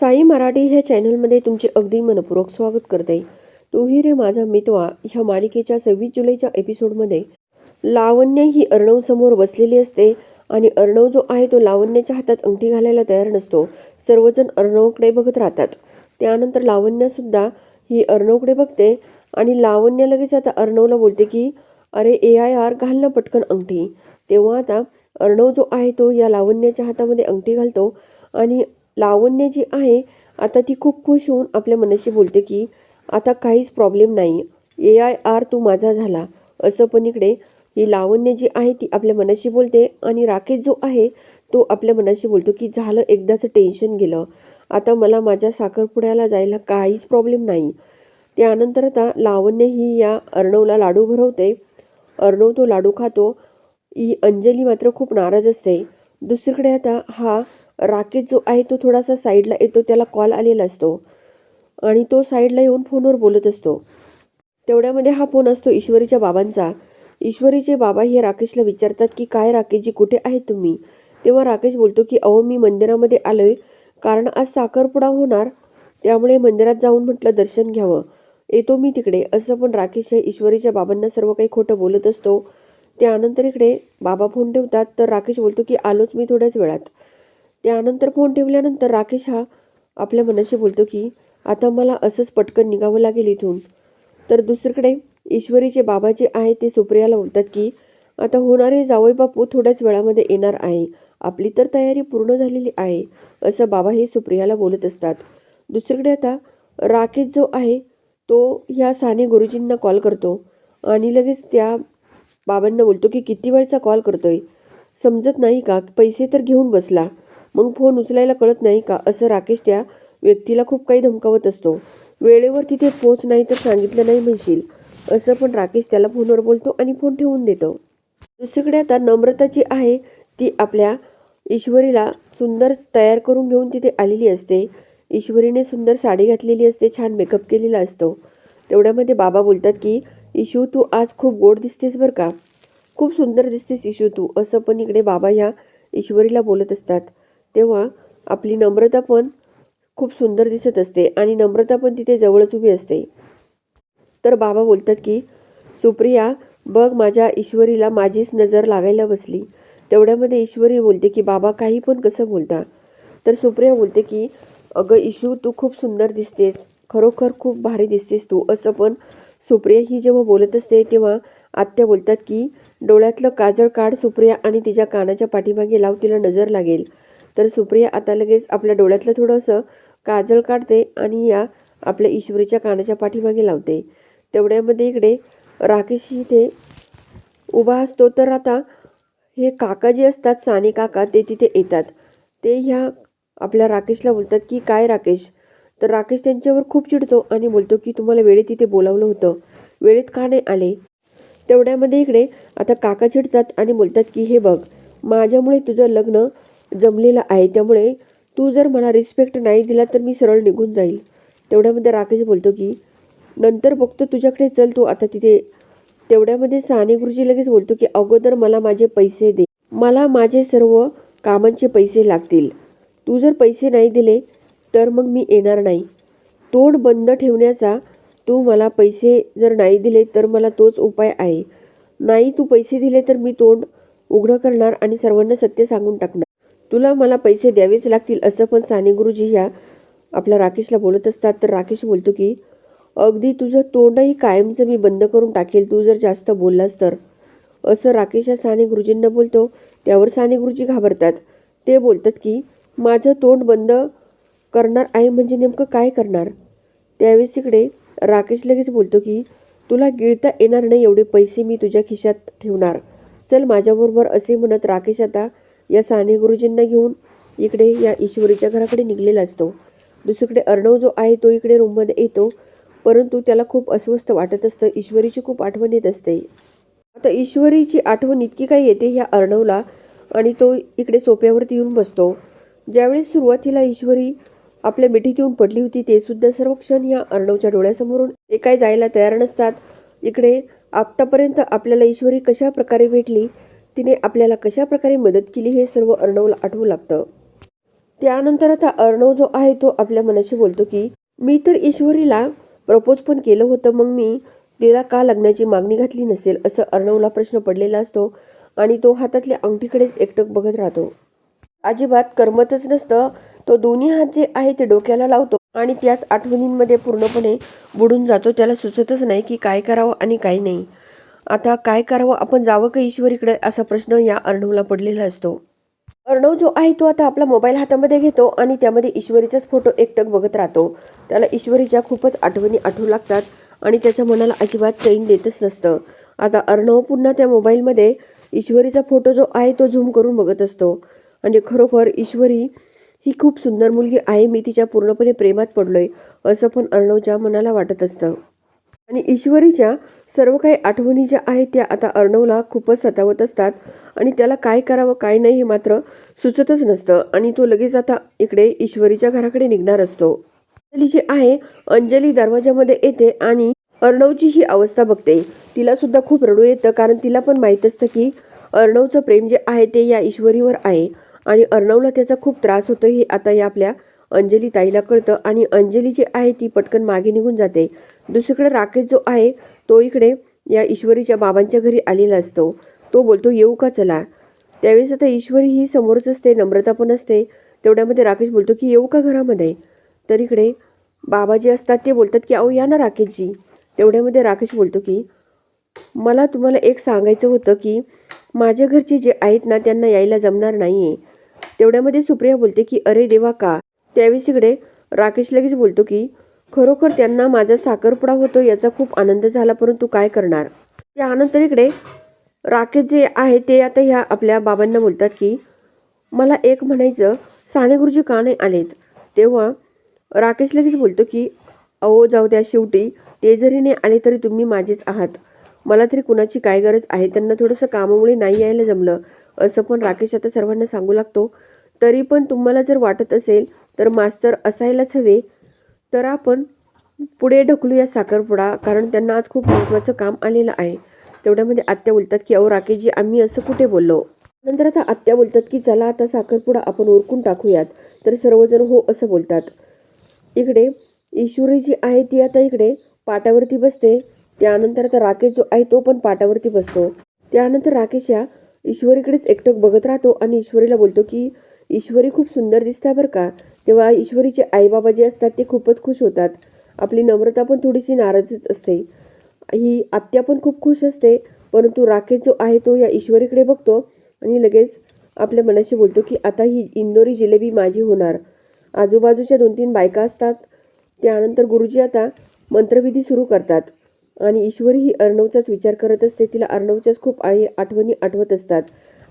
साई मराठी ह्या चॅनलमध्ये तुमचे अगदी मनपूर्वक स्वागत करते. तुही रे माझा मितवा ह्या मालिकेच्या सव्वीस जुलैच्या एपिसोडमध्ये. लावण्य ही अर्णवसमोर बसलेली असते आणि अर्णव जो आहे तो लावण्याच्या हातात अंगठी घालायला तयार नसतो. सर्वजण अर्णवकडे बघत राहतात. त्यानंतर लावण्यसुद्धा ही अर्णवकडे बघते आणि लावण्य लगेच आता अर्णवला बोलते की अरे ए आय आर घाल ना पटकन अंगठी. तेव्हा आता अर्णव जो आहे तो या लावण्याच्या हातामध्ये अंगठी घालतो आणि लावण्य जी आहे आता ती खूप खुश होऊन आपल्या मनाशी बोलते की आता काहीच प्रॉब्लेम नाही. ए आय आर तू माझा झाला. असं पण इकडे ही लावण्य जी आहे ती आपल्या मनाशी बोलते आणि राकेश जो आहे तो आपल्या मनाशी बोलतो की झालं एकदाचं टेन्शन गेलं. आता मला माझ्या साखरपुड्याला जायला काहीच प्रॉब्लेम नाही. त्यानंतर आता लावण्य ही या अर्णवला लाडू भरवते. अर्णव तो लाडू खातो. ही अंजली मात्र खूप नाराज असते. दुसरीकडे आता हा राकेश जो आहे तो थोडासा साईडला येतो त्याला कॉल आलेला असतो. आणि तो साईडला येऊन फोनवर बोलत असतो. तेवढ्यामध्ये हा फोन असतो ईश्वरीच्या बाबांचा. ईश्वरीचे बाबा हे राकेशला विचारतात की काय राकेशजी कुठे आहेत तुम्ही? तेव्हा राकेश बोलतो की अहो मी मंदिरामध्ये आलो आहे कारण आज साखरपुडा होणार. त्यामुळे मंदिरात जाऊन म्हटलं दर्शन घ्यावं. येतो मी तिकडे. असं पण राकेश हे ईश्वरीच्या बाबांना सर्व काही खोटं बोलत असतो. त्यानंतर इकडे बाबा फोन ठेवतात. तर राकेश बोलतो की आलोच मी थोड्याच वेळात. त्यानंतर फोन ठेवल्यानंतर राकेश हा आपल्या मनाशी बोलतो की आता मला असंच पटकन निघावं लागेल इथून. तर दुसरीकडे ईश्वरीचे बाबा जे आहे ते सुप्रियाला बोलतात की आता होणारे जावई बापू थोड्याच वेळामध्ये येणार आहे. आपली तर तयारी पूर्ण झालेली आहे. असं बाबा हे सुप्रियाला बोलत असतात. दुसरीकडे आता राकेश जो आहे तो ह्या साने गुरुजींना कॉल करतो. आणि लगेच त्या बाबांना बोलतो की किती वेळचा कॉल करतोय? समजत नाही का? पैसे तर घेऊन बसला. मग फोन उचलायला कळत नाही का? असं राकेश त्या व्यक्तीला खूप काही धमकावत असतो. वेळेवर तिथे पोच नाही तर सांगितलं नाही म्हणशील. असं पण राकेश त्याला फोनवर बोलतो आणि फोन ठेवून देतो. दुसरीकडे आता नम्रता जी आहे ती आपल्या ईश्वरीला सुंदर तयार करून घेऊन तिथे आलेली असते. ईश्वरीने सुंदर साडी घातलेली असते छान मेकअप केलेला असतो. तेवढ्यामध्ये बाबा बोलतात की इशू तू आज खूप गोड दिसतेस बरं का? खूप सुंदर दिसतेस इशू तू. असं पण इकडे बाबा ह्या ईश्वरीला बोलत असतात. तेव्हा आपली नम्रता पण खूप सुंदर दिसत असते आणि नम्रता पण तिथे जवळच उभी असते. तर बाबा बोलतात की सुप्रिया बघ माझ्या ईश्वरीला माझीच नजर लागायला बसली. तेवढ्यामध्ये ईश्वरी बोलते की बाबा काही पण कसं बोलता? तर सुप्रिया बोलते की अगं इशू तू खूप सुंदर दिसतेस. खरोखर खूप भारी दिसतेस तू. असं पण सुप्रिया ही जेव्हा बोलत असते तेव्हा आत्या बोलतात की डोळ्यातलं काजळ काढ सुप्रिया आणि तिच्या कानाच्या पाठीमागे लाव तिला नजर लागेल. तर सुप्रिया आता लगेच आपल्या डोळ्यातलं थोडंसं काजळ काढते आणि या आपल्या ईश्वरीच्या कानाच्या पाठीमागे लावते. तेवढ्यामध्ये इकडे राकेश इथे उभा असतो. तर आता हे काका जे असतात साने काका ते तिथे येतात. ते ह्या आपल्या राकेशला बोलतात की काय राकेश? तर राकेश त्यांच्यावर खूप चिडतो आणि बोलतो की तुम्हाला वेळेत तिथे बोलावलं होतं. वेळेत का नाही आले? तेवढ्यामध्ये इकडे आता काका चिडतात आणि बोलतात की हे बघ माझ्यामुळे तुझं लग्न जमलेला आहे. त्यामुळे तू जर मला रिस्पेक्ट नाही दिला तर मी सरळ निघून जाईल. तेवढ्यामध्ये राकेश बोलतो की नंतर बघतो तुझ्याकडे चल तू आता तिथे. तेवढ्यामध्ये साने गुरुजी लगेच बोलतो की अगोदर मला माझे पैसे दे. मला माझे सर्व कामांचे पैसे लागतील. तू जर पैसे नाही दिले तर मग मी येणार नाही. तोंड बंद ठेवण्याचा तू मला पैसे जर नाही दिले तर मला तोच उपाय आहे. नाही तू पैसे दिले तर मी तोंड उघडं करणार आणि सर्वांना सत्य सांगून टाकणार. तुला मला पैसे द्यावेच लागतील असं पण साने गुरुजी ह्या आपल्या राकेशला बोलत असतात. तर राकेश बोलतो की अगदी तुझं तोंडही कायमचं मी बंद करून टाकेल. तू जर जास्त बोललास तर. असं राकेश या साने गुरुजींना बोलतो. त्यावर साने गुरुजी घाबरतात. ते बोलतात की माझं तोंड बंद करणार आहे म्हणजे नेमकं काय करणार? त्यावेळेस इकडे राकेश लगेच बोलतो की तुला गिळता येणार नाही एवढे पैसे मी तुझ्या खिशात ठेवणार. चल माझ्याबरोबर असे म्हणत राकेश आता या साने गुरुजींना घेऊन इकडे या ईश्वरीच्या घराकडे निघलेला असतो. दुसरीकडे अर्णव जो आहे तो इकडे रूममध्ये येतो. परंतु त्याला खूप अस्वस्थ वाटत असतं. ईश्वरीची खूप आठवण येत असते. आता ईश्वरीची आठवण इतकी काही येते ह्या अर्णवला आणि तो इकडे सोप्यावरती येऊन बसतो. ज्यावेळेस सुरुवातीला ईश्वरी आपल्या मिठीत येऊन पडली होती ते सुद्धा सर्व क्षण ह्या अर्णवच्या डोळ्यासमोरून ते काय जायला तयार नसतात. इकडे आत्तापर्यंत आपल्याला ईश्वरी कशा प्रकारे भेटली? तिने आपल्याला कशाप्रकारे मदत केली हे सर्व अर्णवला आठवू लागतं. त्यानंतर आता अर्णव जो आहे तो आपल्या मनाशी बोलतो की मी तर ईश्वरीला प्रपोज पण केलं होतं मग मी तिला का लग्नाची मागणी घातली नसेल? असं अर्णवला प्रश्न पडलेला असतो आणि तो हातातल्या अंगठीकडेच एकटक बघत राहतो. अजिबात करमतच नसतं. तो दोन्ही हात जे आहे ते डोक्याला लावतो आणि त्याच आठवणींमध्ये पूर्णपणे बुडून जातो. त्याला सुचतच नाही की काय करावं आणि काय नाही. आता काय करावं? आपण जावं का ईश्वरीकडे असा प्रश्न या अर्णवला पडलेला असतो. अर्णव जो आहे तो आता आपला मोबाईल हातामध्ये घेतो आणि त्यामध्ये ईश्वरीचाच फोटो एकटक बघत राहतो. त्याला ईश्वरीच्या खूपच आठवणी आठवू लागतात आणि त्याच्या मनाला अजिबात चैन देतच नसतं. आता अर्णव पुन्हा त्या मोबाईलमध्ये ईश्वरीचा फोटो जो आहे तो झूम करून बघत असतो. आणि खरोखर ईश्वरी ही खूप सुंदर मुलगी आहे. मी तिच्या पूर्णपणे प्रेमात पडलोय असं पण अर्णवच्या मनाला वाटत असतं. आणि ईश्वरीच्या सर्व काही आठवणी ज्या आहेत त्या आता अर्णवला खूपच सतावत असतात आणि त्याला काय करावं काय नाही हे मात्र सुचतच नसतं आणि तो लगेच आता इकडे ईश्वरीच्या घराकडे निघणार असतो. अंजली जी आहे अंजली दरवाजामध्ये येते आणि अर्णवची ही अवस्था बघते. तिला सुद्धा खूप रडू येतं कारण तिला पण माहीत असतं की अर्णवचं प्रेम जे आहे ते या ईश्वरीवर आहे आणि अर्णवला त्याचा खूप त्रास होतो हे आता या आपल्या अंजली ताईला कळतं आणि अंजली जी आहे ती पटकन मागे निघून जाते. दुसरीकडे राकेश जो आहे तो इकडे या ईश्वरीच्या बाबांच्या घरी आलेला असतो. तो बोलतो येऊ का चला? त्यावेळेस आता ईश्वरी ही समोरच असते नम्रता पण असते. तेवढ्यामध्ये राकेश बोलतो की येऊ का घरामध्ये? तर इकडे बाबा जे असतात ते बोलतात की अहो या ना राकेशजी. तेवढ्यामध्ये राकेश बोलतो की मला तुम्हाला एक सांगायचं होतं की माझ्या घरचे जे आहेत ना त्यांना यायला जमणार नाही आहे तेवढ्यामध्ये सुप्रिया बोलते की अरे देवा का? त्यावेळेस इकडे राकेश लगेच बोलतो की खरोखर त्यांना माझा साखरपुडा होतो याचा खूप आनंद झाला परंतु काय करणार? त्यानंतर इकडे राकेश जे आहे ते आता ह्या आपल्या बाबांना बोलतात की मला एक म्हणायचं साने गुरुजी का नाही आलेत? तेव्हा राकेश लगेच बोलतो की अहो जाऊ द्या शेवटी ते जरी नाही आले तरी तुम्ही माझेच आहात. मला तरी कुणाची काय गरज आहे? त्यांना थोडंसं कामामुळे नाही यायला जमलं. असं पण राकेश आता सर्वांना सांगू लागतो. तरी पण तुम्हाला जर वाटत असेल तर मास्तर असायलाच हवे. तर आपण पुढे ढकलूया साखरपुडा कारण त्यांना आज खूप महत्त्वाचं काम आलेलं आहे. तेवढ्यामध्ये आत्या बोलतात की अहो राकेशजी आम्ही असं कुठे बोललो? नंतर आता आत्या बोलतात की चला आता साखरपुडा आपण ओरकून टाकूयात. तर सर्वजण हो असं बोलतात. इकडे ईश्वरी जी आहे ती आता इकडे पाटावरती बसते. त्यानंतर आता राकेश जो आहे तो पण पाटावरती बसतो. त्यानंतर राकेश या ईश्वरीकडेच एकटक बघत राहतो आणि ईश्वरीला बोलतो की ईश्वरी खूप सुंदर दिसता बरं का. तेव्हा ईश्वरीचे आईबाबा जे असतात ते खूपच खुश होतात. आपली नम्रता पण थोडीशी नाराजच असते. ही आत्या पण खूप खुश असते परंतु राकेश जो आहे तो या ईश्वरीकडे बघतो आणि लगेच आपल्या मनाशी बोलतो की आता ही इंदोरी जिलेबी माझी होणार. आजूबाजूच्या दोन तीन बायका असतात. त्यानंतर गुरुजी आता मंत्रविधी सुरू करतात आणि ईश्वरी ही अर्णवचाच विचार करत असते. तिला अर्णवच्याच खूप आई आठवणी आठवत असतात.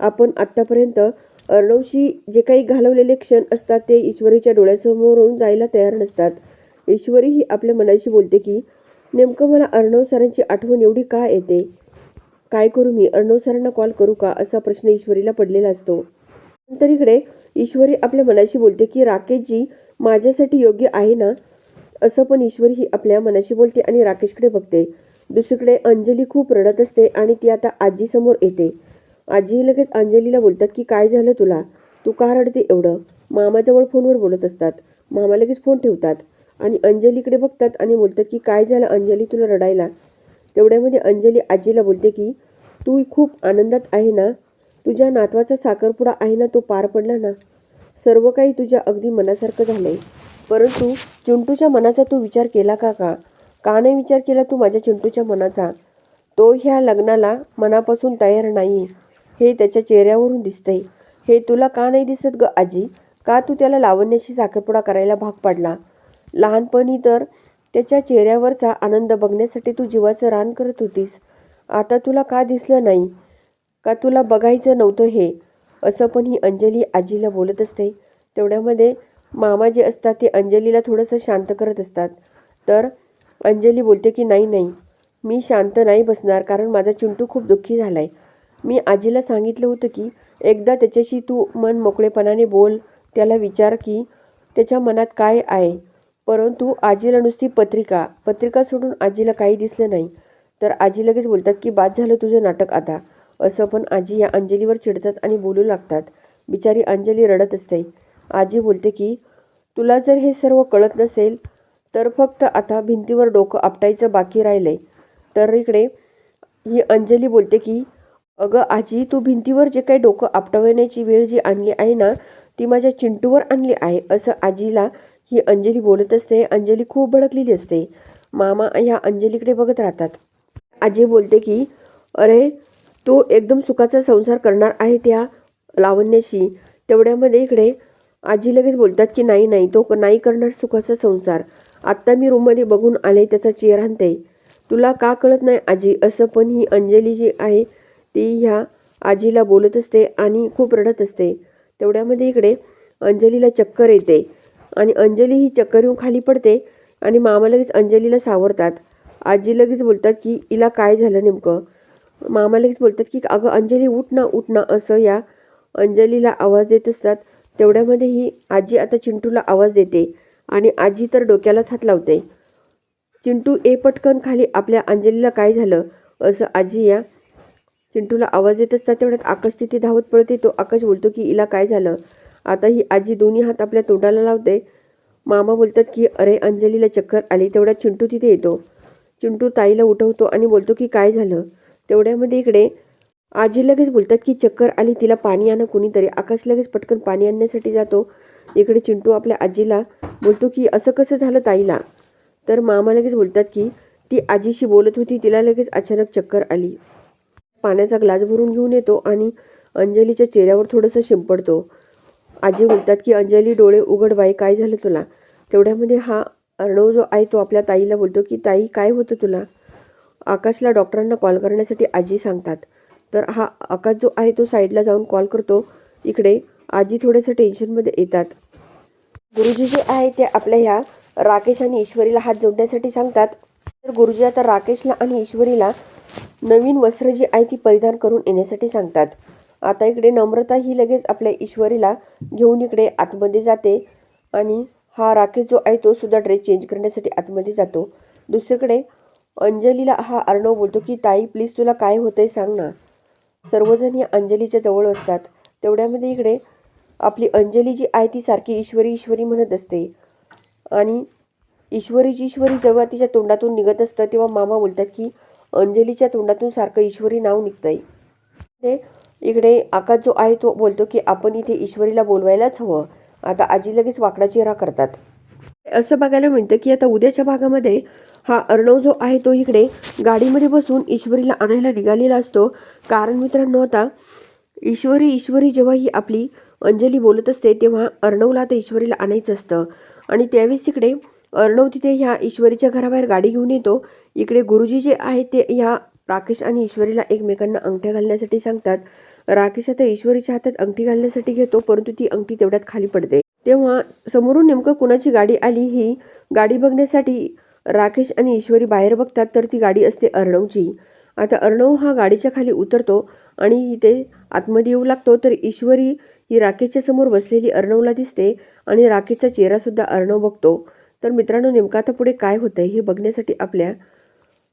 आपण आत्तापर्यंत अर्णवशी जे काही घालवलेले क्षण असतात ते ईश्वरीच्या डोळ्यासमोरून जायला तयार नसतात. ईश्वरी ही आपल्या मनाशी बोलते की नेमकं मला अर्णव सरांची आठवण एवढी का येते? काय करू मी? अर्णव सरांना कॉल करू का? असा प्रश्न ईश्वरीला पडलेला असतो. नंतर इकडे ईश्वरी आपल्या मनाशी बोलते की राकेशजी माझ्यासाठी योग्य आहे ना? असं पण ईश्वरी ही आपल्या मनाशी बोलते आणि राकेशकडे बघते. दुसरीकडे अंजली खूप रडत असते आणि ती आता आजीसमोर येते. आजी लगेच अंजलीला बोलतात की काय झालं तुला? तू का रडते एवढं? मामाजवळ फोनवर बोलत असतात. मामा लगेच फोन ठेवतात आणि अंजलीकडे बघतात आणि बोलतात की काय झालं अंजली तुला रडायला? तेवढ्यामध्ये अंजली आजीला बोलते की तू खूप आनंदात आहे ना? तुझ्या नातवाचा साखरपुडा आहे ना तो पार पडला ना? सर्व काही तुझ्या अगदी मनासारखं झालं आहे परंतु चिंटूच्या मनाचा तू विचार केला का का? का नाही विचार केला तू माझ्या चिंटूच्या मनाचा? तो ह्या लग्नाला मनापासून तयार नाही. हे त्याच्या चेहऱ्यावरून दिसतंय. हे तुला का नाही दिसत ग आजी? का तू त्याला लावण्याशी साखरपुडा करायला भाग पाडला? लहानपणी तर त्याच्या चेहऱ्यावरचा आनंद बघण्यासाठी तू जीवाचं रान करत होतीस. आता तुला का दिसलं नाही? का तुला बघायचं नव्हतं हे? असं पण ही अंजली आजीला बोलत असते. तेवढ्यामध्ये मामा जे असतात ते अंजलीला थोडंसं शांत करत असतात. तर अंजली बोलते की नाही नाही. मी शांत नाही बसणार कारण माझा चिंटू खूप दुःखी झाला आहे मी आजीला सांगितलं होतं की एकदा त्याच्याशी तू मन मोकळेपणाने बोल. त्याला विचार की त्याच्या मनात काय आहे? परंतु आजीला नुसती पत्रिका पत्रिका सोडून आजीला काही दिसलं नाही. तर आजी लगेच बोलतात की बाद झालं तुझं नाटक आता. असं पण आजी या अंजलीवर चिडतात आणि बोलू लागतात. बिचारी अंजली रडत असते. आजी बोलते की तुला जर हे सर्व कळत नसेल तर फक्त आता भिंतीवर डोकं आपटायचं बाकी राहिलं आहे तर इकडे ही अंजली बोलते की अगं आजी तू भिंतीवर जे काही डोकं आपटवण्याची वेळ जी आणली आहे ना ती माझ्या चिंटूवर आणली आहे असं आजीला ही अंजली बोलत असते. अंजली खूप भडकलेली असते. मामा ह्या अंजलीकडे बघत राहतात. आजी बोलते की अरे तो एकदम सुखाचा संसार करणार आहे त्या लावण्याशी. तेवढ्यामध्ये इकडे आजी लगेच बोलतात की नाही नाही तो नाही करणार सुखाचा संसार. आत्ता मी रूममध्ये बघून आले त्याचा चेहरा आणते. तुला का कळत नाही आजी असं पण ही अंजली जी आहे ती ह्या आजीला बोलत असते आणि खूप रडत असते. तेवढ्यामध्ये इकडे अंजलीला चक्कर येते आणि अंजली ही चक्कर येऊन खाली पडते आणि मामा लगेच अंजलीला सावरतात. आजी लगेच बोलतात की हिला काय झालं नेमकं? मामा लगेच बोलतात की अगं अंजली उठ ना उठ ना असं या अंजलीला आवाज देत असतात. तेवढ्यामध्ये ही आजी आता चिंटूला आवाज देते आणि आजी तर डोक्यालाच हात लावते. चिंटू ए पटकन खाली आपल्या अंजलीला काय झालं? असं आजी या चिंटूला आवाज येत असतात तेवढ्यात आकाश तिथे धावत पडते तो आकाश बोलतो की हिला काय झालं? आता ही आजी दोन्ही हात आपल्या तोंडाला लावते. मामा बोलतात की अरे अंजलीला चक्कर आली. तेवढ्यात चिंटू तिथे येतो. चिंटू ताईला उठवतो आणि बोलतो की काय झालं? तेवढ्यामध्ये इकडे आजी लगेच बोलतात की चक्कर आली तिला पाणी आणा कुणीतरी. आकाश लगेच पटकन पाणी आणण्यासाठी जातो. इकडे चिंटू आपल्या आजीला बोलतो की असं कसं झालं ताईला? तर मामा लगेच बोलतात की ती आजीशी बोलत होती तिला लगेच अचानक चक्कर आली. पाण्याचा ग्लास भरून घेऊन येतो आणि अंजलीच्या चेहऱ्यावर थोडंसं शिंपडतो. आजी बोलतात की अंजली डोळे उघड बाई काय झालं तुला? तेवढ्यामध्ये हा अर्णव जो आहे तो आपल्या ताईला बोलतो की ताई काय होतं तुला? आकाशला डॉक्टरांना कॉल करण्यासाठी आजी सांगतात. तर हा आकाश जो आहे तो साईडला जाऊन कॉल करतो. इकडे आजी थोडंसं टेन्शनमध्ये येतात. गुरुजी जे आहे ते आपल्या ह्या राकेश आणि ईश्वरीला हात जोडण्यासाठी सांगतात. तर गुरुजी आता राकेशला आणि ईश्वरीला नवीन वस्त्र जी आहे ती परिधान करून येण्यासाठी सांगतात. आता इकडे नम्रता ही लगेच आपल्या ईश्वरीला घेऊन इकडे आतमध्ये जाते आणि हा राकेश जो आहे तो सुद्धा ड्रेस चेंज करण्यासाठी आतमध्ये जातो. दुसरीकडे अंजलीला हा अर्णव बोलतो की ताई प्लीज तुला काय होतंय सांग ना. सर्वजण या अंजलीच्या जवळ असतात. तेवढ्यामध्ये इकडे आपली अंजली जी आहे ती सारखी ईश्वरी ईश्वरी म्हणत असते. आणि ईश्वरीची ईश्वरी जेव्हा तिच्या तोंडातून निघत असतं तेव्हा मामा बोलतात की अंजलीच्या तोंडातून सारखं ईश्वरी नाव निघतंय. ते इकडे आकाश जो आहे तो बोलतो की आपण इथे ईश्वरीला बोलवायलाच हवं. आता आजी लगेच वाकडा चेहरा करतात. असं बघायला मिळतं की आता उद्याच्या भागामध्ये हा अर्णव जो आहे तो इकडे गाडीमध्ये बसून ईश्वरीला आणायला निघालेला असतो. कारण मित्रांनो आता ईश्वरी ईश्वरी जेव्हा ही आपली अंजली बोलत असते तेव्हा अर्णवला आता ईश्वरीला आणायचं असतं. आणि त्यावेळेस इकडे अर्णव तिथे ह्या ईश्वरीच्या घराबाहेर गाडी घेऊन येतो. इकडे गुरुजी जे आहेत ते ह्या राकेश आणि ईश्वरीला एकमेकांना अंगठ्या घालण्यासाठी सांगतात. राकेश आता ईश्वरीच्या हातात अंगठी घालण्यासाठी घेतो परंतु ती अंगठी तेवढ्यात खाली पडते. तेव्हा समोरून नेमकं कुणाची गाडी आली ही गाडी बघण्यासाठी राकेश आणि ईश्वरी बाहेर बघतात तर ती गाडी असते अर्णवची. आता अर्णव हा गाडीच्या खाली उतरतो आणि इथे आतमध्ये येऊ लागतो तर ईश्वरी ही राकेशच्या समोर बसलेली अर्णवला दिसते आणि राकेशचा चेहरासुद्धा अर्णव बघतो. तर मित्रांनो नेमकं आता पुढे काय होतं हे बघण्यासाठी आपल्या